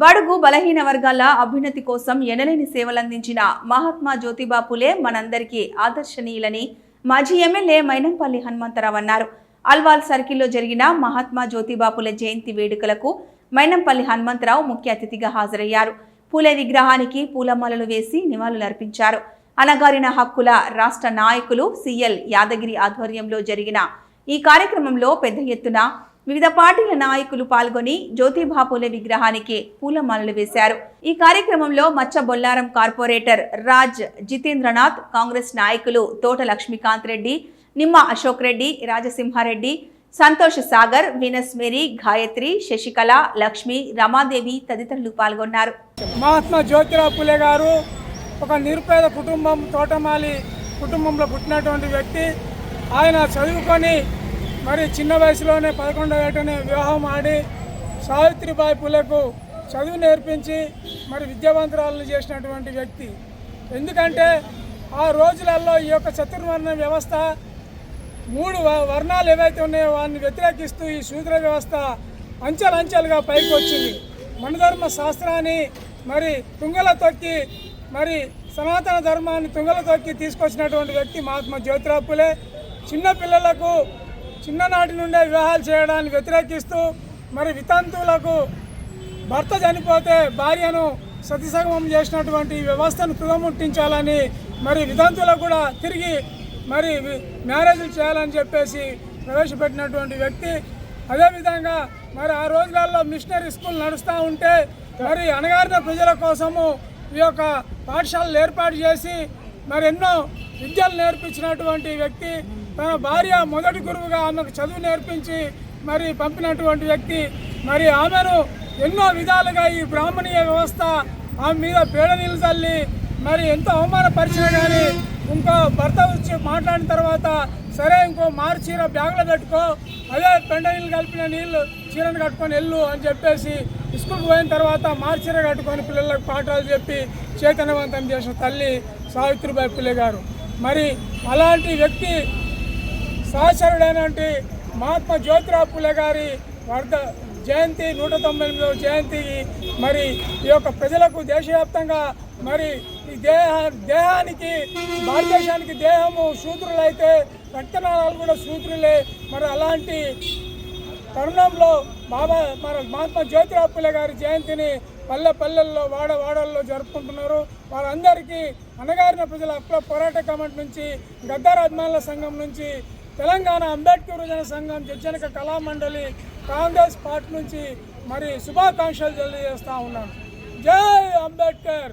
బడుగు బలహీన వర్గాల అభ్యున్నతి కోసం ఎనలేని సేవలందించిన మహాత్మా జ్యోతిబా పులే మనందరికీ ఆదర్శనీయులని మాజీ ఎమ్మెల్యే మైనంపల్లి హనుమంతరావు అన్నారు. అల్వాల్ సర్కిల్లో జరిగిన మహాత్మా జ్యోతిబా పులే జయంతి వేడుకలకు మైనంపల్లి హనుమంతరావు ముఖ్య అతిథిగా హాజరయ్యారు. పూలే విగ్రహానికి పూలమాలలు వేసి నివాళులర్పించారు. అనగారిన హక్కుల రాష్ట్ర నాయకులు సిఎల్ యాదగిరి ఆధ్వర్యంలో జరిగిన ఈ కార్యక్రమంలో పెద్ద ఎత్తున వివిధ పార్టీల నాయకులు పాల్గొని జ్యోతిబా పూలే విగ్రహానికి పూలమాలలు వేశారు. ఈ కార్యక్రమంలో మచ్చ బొల్లారం కార్పొరేటర్ రాజ్ జితేంద్రనాథ్ కాంగ్రెస్ నాయకులు తోట లక్ష్మీకాంత్ రెడ్డి నిమ్మ అశోక్ రెడ్డి రాజసింహారెడ్డి సంతోష్ సాగర్ వీనస్ మేరీ గాయత్రి శశికళ లక్ష్మి రమాదేవి తదితరులు పాల్గొన్నారు. మహాత్మా జ్యోతిరావు పులే గారు ఒక నిరుపేద కుటుంబం తోటమాలి కుటుంబంలో పుట్టినటువంటి వ్యక్తి. ఆయన చదువుకొని మరి చిన్న వయసులోనే పదకొండవ ఏటనే వివాహం ఆడి సావిత్రిబాయి పులకు చదువు నేర్పించి మరి విద్యావంతురాలను చేసినటువంటి వ్యక్తి. ఎందుకంటే ఆ రోజులలో ఈ యొక్క చతుర్వర్ణ వ్యవస్థ మూడు వ- వర్ణాలు ఏవైతే ఉన్నాయో వారిని వ్యతిరేకిస్తూ ఈ శూద్ర వ్యవస్థ అంచెలంచెలుగా పైకి వచ్చింది. మనధర్మ శాస్త్రాన్ని మరి తుంగల తొక్కి మరి సనాతన ధర్మాన్ని తుంగల తొక్కి తీసుకొచ్చినటువంటి వ్యక్తి మహాత్మా జ్యోతిరాపులే చిన్నపిల్లలకు చిన్ననాటి నుండే వివాహాలు చేయడాన్ని వ్యతిరేకిస్తూ మరి వితంతువులకు భర్త చనిపోతే భార్యను సతీసగమం చేసినటువంటి వ్యవస్థను తుదముట్టించాలని మరి వితంతులకు కూడా తిరిగి మరి మ్యారేజ్లు చేయాలని చెప్పేసి ప్రవేశపెట్టినటువంటి వ్యక్తి. అదేవిధంగా మరి ఆ రోజులలో మిషనరీ స్కూల్ నడుస్తూ ఉంటే మరి అణగారిన ప్రజల కోసము ఈ యొక్క పాఠశాలలు ఏర్పాటు చేసి మరి ఎన్నో విద్యలు నేర్పించినటువంటి వ్యక్తి. తన భార్య మొదటి గురువుగా ఆమెకు చదువు నేర్పించి మరి పంపినటువంటి వ్యక్తి. మరి ఆమెను ఎన్నో విధాలుగా ఈ బ్రాహ్మణీయ వ్యవస్థ ఆమె మీద పేడ నీళ్ళు తల్లి మరి ఎంతో అవమానపరిచినా కానీ ఇంకో భర్త వచ్చి మాట్లాడిన తర్వాత సరే ఇంకో మారు చీర బ్యాగ్లో పెట్టుకో అదే పెండ నీళ్ళు కలిపిన నీళ్ళు చీరను కట్టుకొని వెళ్ళు అని చెప్పేసి స్కూల్కి పోయిన తర్వాత మారు చీర కట్టుకొని పిల్లలకు పాఠాలు చెప్పి చైతన్యవంతం చేసిన తల్లి సావిత్రిబాయి పులే గారు. మరి అలాంటి వ్యక్తి సహచరుడైనటువంటి మహాత్మా జ్యోతిరావు పులే గారి వర్ధ జయంతి నూట తొంభై ఎనిమిదవ జయంతికి మరి ఈ యొక్క ప్రజలకు దేశవ్యాప్తంగా మరి ఈ దేహ దేహానికి భారతదేశానికి దేహము శూద్రులైతే రక్తనాళాలు కూడా శూద్రులే. మరి అలాంటి తరుణంలో బాబా మన మహాత్మా జ్యోతిరావు పులే గారి జయంతిని పల్లె పల్లెల్లో వాడ వాడల్లో జరుపుకుంటున్నారు. వారందరికీ అనగారిన ప్రజల హక్కుల పోరాట కమిటీ నుంచి గద్దార్ అభిమానుల సంఘం నుంచి తెలంగాణ అంబేద్కర్ యువజన సంఘం జడ్జనక కళామండలి కాంగ్రెస్ పార్టీ నుంచి మరి శుభాకాంక్షలు తెలియజేస్తా ఉన్నాను. జై అంబేద్కర్!